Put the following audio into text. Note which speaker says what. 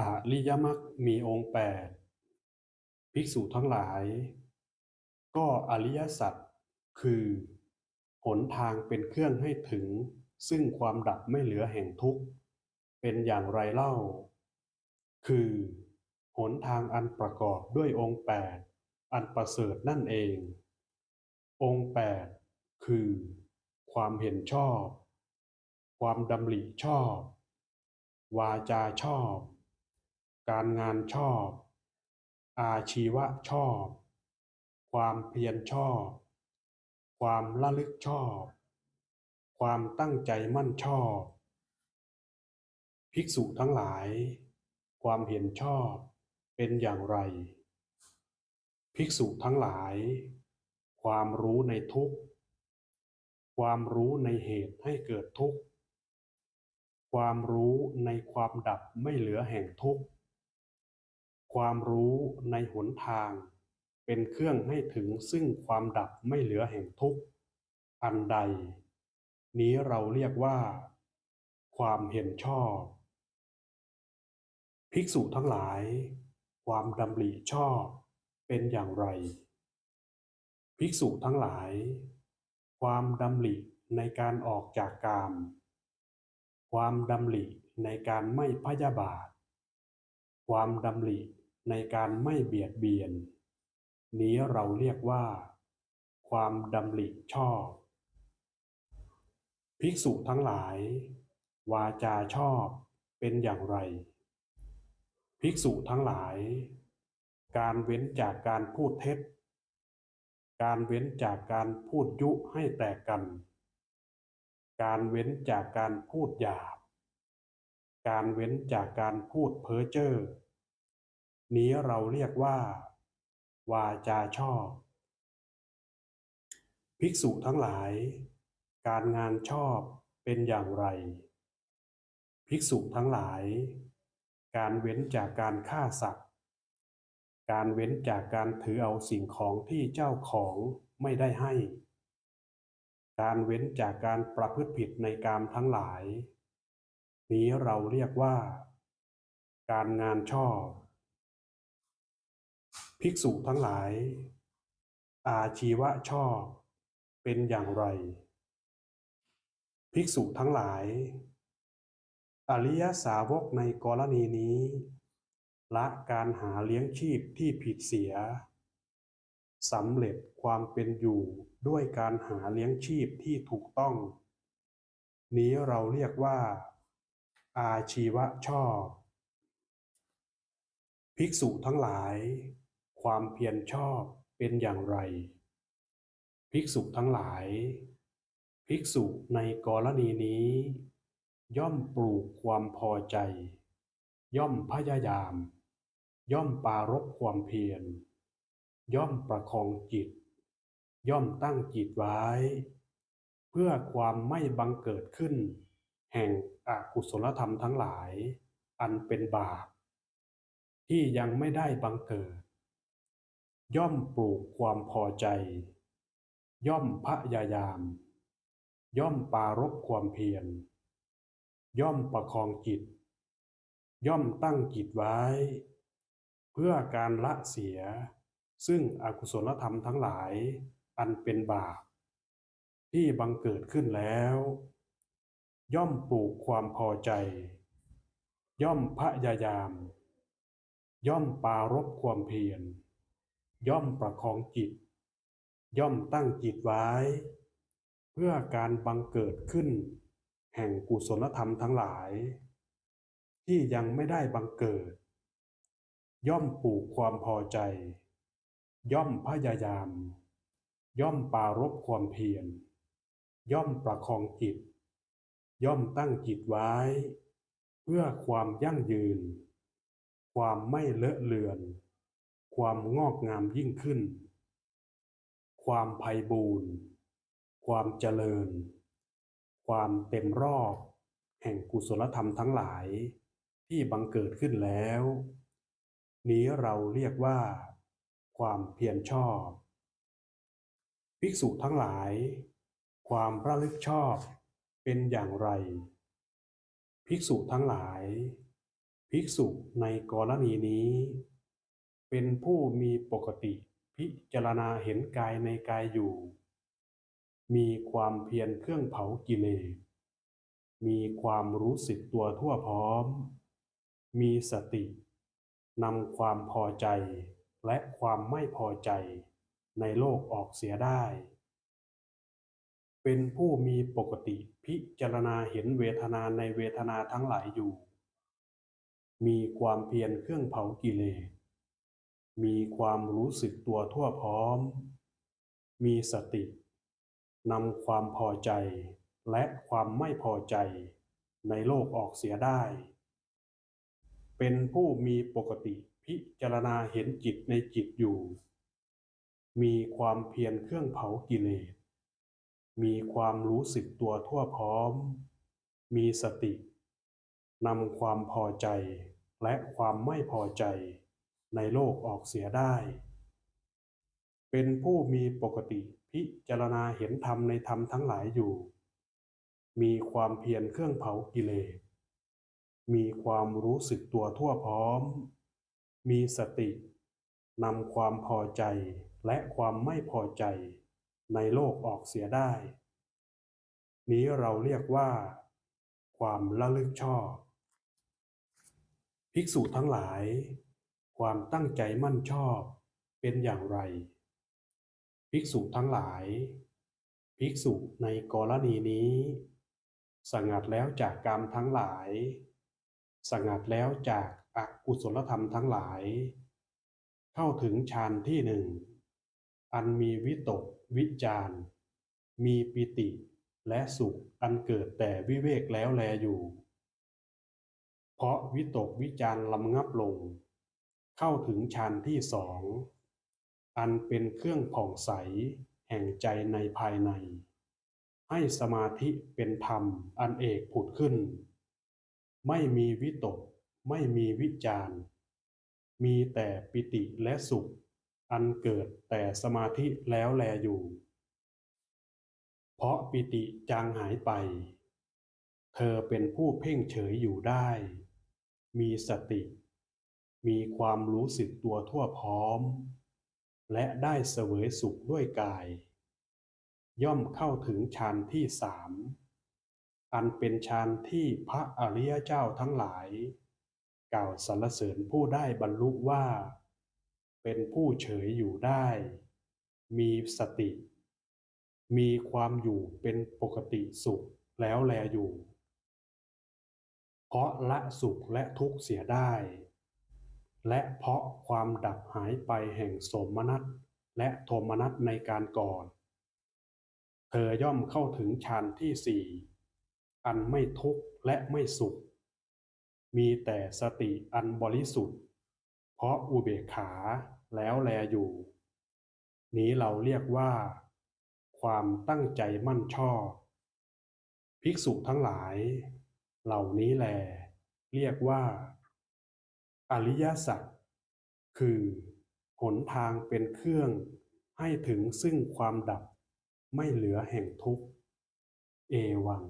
Speaker 1: อริยมรรคมีองค์แปด ภิกษุทั้งหลาย ก็อริยสัจคือ หนทางเป็นเครื่องให้ถึง ซึ่งความดับไม่เหลือแห่งทุกข์ เป็นอย่างไรเล่า คือ หนทางอันประกอบด้วยองค์แปด อันประเสริฐนั่นเอง องค์แปดคือ ความเห็นชอบ ความดำริชอบ วาจาชอบ การงานชอบ อาชีวะชอบ ความเพียรชอบ ความระลึกชอบ ความตั้งใจมั่นชอบ ภิกษุทั้งหลาย ความเห็นชอบเป็นอย่างไร ภิกษุทั้งหลาย ความรู้ในทุกข์ ความรู้ในเหตุให้เกิดทุกข์ความรู้ในความดับไม่เหลือแห่งทุกข์ ความรู้ในหนทาง เป็นเครื่องให้ถึงซึ่งความดับไม่เหลือแห่งทุกข์อันใด นี้เราเรียกว่า ความเห็นชอบ ภิกษุทั้งหลาย ความดำริชอบเป็นอย่างไร ภิกษุทั้งหลาย ความดำริในการออกจากกาม ความดำริในการไม่พยาบาท ความดำริ ในการไม่เบียดเบียน นี้เราเรียกว่า ความดำริชอบ ภิกษุทั้งหลาย วาจาชอบเป็นอย่างไร ภิกษุทั้งหลาย การเว้นจากการพูดเท็จ การเว้นจากการพูดยุให้แตกกัน การเว้นจากการพูดหยาบ การเว้นจากการพูดเพ้อเจ้อ นี้เราเรียกว่า วาจาชอบ ภิกษุทั้งหลาย การงานชอบเป็นอย่างไร ภิกษุทั้งหลาย การเว้นจากการฆ่าสัตว์ การเว้นจากการถือเอาสิ่งของที่เจ้าของไม่ได้ให้ การเว้นจากการประพฤติผิดในกามทั้งหลาย นี้เราเรียกว่า การงานชอบ ภิกษุทั้งหลาย อาชีวะชอบเป็นอย่างไร ภิกษุทั้งหลาย อริยสาวกในกรณีนี้ ละการหาเลี้ยงชีพที่ผิดเสียสำเร็จความเป็นอยู่ด้วยการหาเลี้ยงชีพที่ถูกต้อง นี้เราเรียกว่า อาชีวะชอบ ภิกษุทั้งหลาย ความเพียรชอบเป็นอย่างไร ภิกษุทั้งหลาย ภิกษุในกรณีนี้ ย่อมปลูกความพอใจ ย่อมพยายาม ย่อมปรารภความเพียร ย่อมประคองจิต ย่อมตั้งจิตไว้ เพื่อความไม่บังเกิดขึ้น แห่งอกุศลธรรมทั้งหลาย อันเป็นบาปที่ยังไม่ได้บังเกิด ย่อมปลูกความพอใจ ย่อมพยายาม ย่อมปรารภความเพียร ย่อมประคองจิต ย่อมตั้งจิตไว้ เพื่อการละเสีย ซึ่งอกุศลธรรมทั้งหลาย อันเป็นบาปที่บังเกิดขึ้นแล้ว ย่อมปลูกความพอใจ ย่อมพยายาม ย่อมปรารภความเพียร ย่อมประคองจิต ย่อมตั้งจิตไว้ เพื่อการบังเกิดขึ้น แห่งกุศลธรรมทั้งหลาย ที่ยังไม่ได้บังเกิด ย่อมปลูกความพอใจ ย่อมพยายาม ย่อมปรารภความเพียรย่อมประคองจิต ย่อมตั้งจิตไว้ เพื่อความยั่งยืน ความไม่เลอะเลือน ความงอกงามยิ่งขึ้น ความไพบูรณ์ ความเจริญ ความเต็มรอบ แห่งกุศลธรรมทั้งหลาย ที่บังเกิดขึ้นแล้ว นี้เราเรียกว่า ความเพียรชอบ ภิกษุทั้งหลาย ความระลึกชอบเป็นอย่างไร ภิกษุทั้งหลาย ภิกษุในกรณีนี้ เป็นผู้มีปกติ พิจารณาเห็นกายในกายอยู่ มีความเพียรเครื่องเผากิเลสมีความรู้สึกตัวทั่วพร้อม มีสตินำความพอใจและความไม่พอใจในโลกออกเสียได้ เป็นผู้มีปกติพิจารณาเห็นเวทนาในเวทนาทั้งหลายอยู่ มีความเพียรเครื่องเผากิเลส มีความรู้สึกตัวทั่วพร้อม มีสตินำความพอใจและความไม่พอใจในโลกออกเสียได้ เป็นผู้มีปกติพิจารณาเห็นจิตในจิตอยู่ มีความเพียรเครื่องเผากิเลส มีความรู้สึกตัวทั่วพร้อม มีสตินำความพอใจและความไม่พอใจ ในโลกออกเสียได้ เป็นผู้มีปกติพิจารณาเห็นธรรมในธรรมทั้งหลายอยู่ มีความเพียรเครื่องเผากิเลส มีความรู้สึกตัวทั่วพร้อม มีสตินำความพอใจและความไม่พอใจในโลกออกเสียได้ นี้เราเรียกว่า ความระลึกชอบ ภิกษุทั้งหลาย ความตั้งใจมั่นชอบเป็นอย่างไร ภิกษุทั้งหลาย ภิกษุในกรณีนี้ สงัดแล้วจากกรรมทั้งหลาย สงัดแล้วจากอกุศลธรรมทั้งหลาย เข้าถึงฌานที่หนึ่ง อันมีวิตกวิจารมีปิติและสุขอันเกิดแต่วิเวกแล้วแลอยู่ เพราะวิตกวิจารลำงับลง เข้าถึงฌานที่สอง อันเป็นเครื่องผ่องใสแห่งใจในภายใน ให้สมาธิเป็นธรรมอันเอกผุดขึ้น ไม่มีวิตก ไม่มีวิจารมีแต่ปิติและสุข อันเกิดแต่สมาธิแล้วแลอยู่ เพราะปิติจางหายไป เธอเป็นผู้เพ่งเฉยอยู่ได้ มีสติ มีความรู้สึกตัวทั่วพร้อม และได้เสวยสุขด้วยกาย ย่อมเข้าถึงฌานที่สามอันเป็นฌานที่พระอริยเจ้าทั้งหลาย กล่าวสรรเสริญผู้ได้บรรลุว่า เป็นผู้เฉยอยู่ได้ มีสติ มีความอยู่เป็นปกติสุขแล้วแลอยู่ เพราะละสุขและทุกข์เสียได้ และเพราะความดับหายไปแห่งโสมนัสและโทมนัสในการก่อน เธอย่อมเข้าถึงฌานที่สี่อันไม่ทุกข์และไม่สุข มีแต่สติอันบริสุทธิ์ เพราะอุเบกขาแล้วแลอยู่ นี้เราเรียกว่า ความตั้งใจมั่นชอบ ภิกษุทั้งหลาย เหล่านี้แล เรียกว่า อริยสัจคือหนทางเป็นเครื่องให้ถึงซึ่งความดับไม่เหลือแห่งทุกข์ เอวัง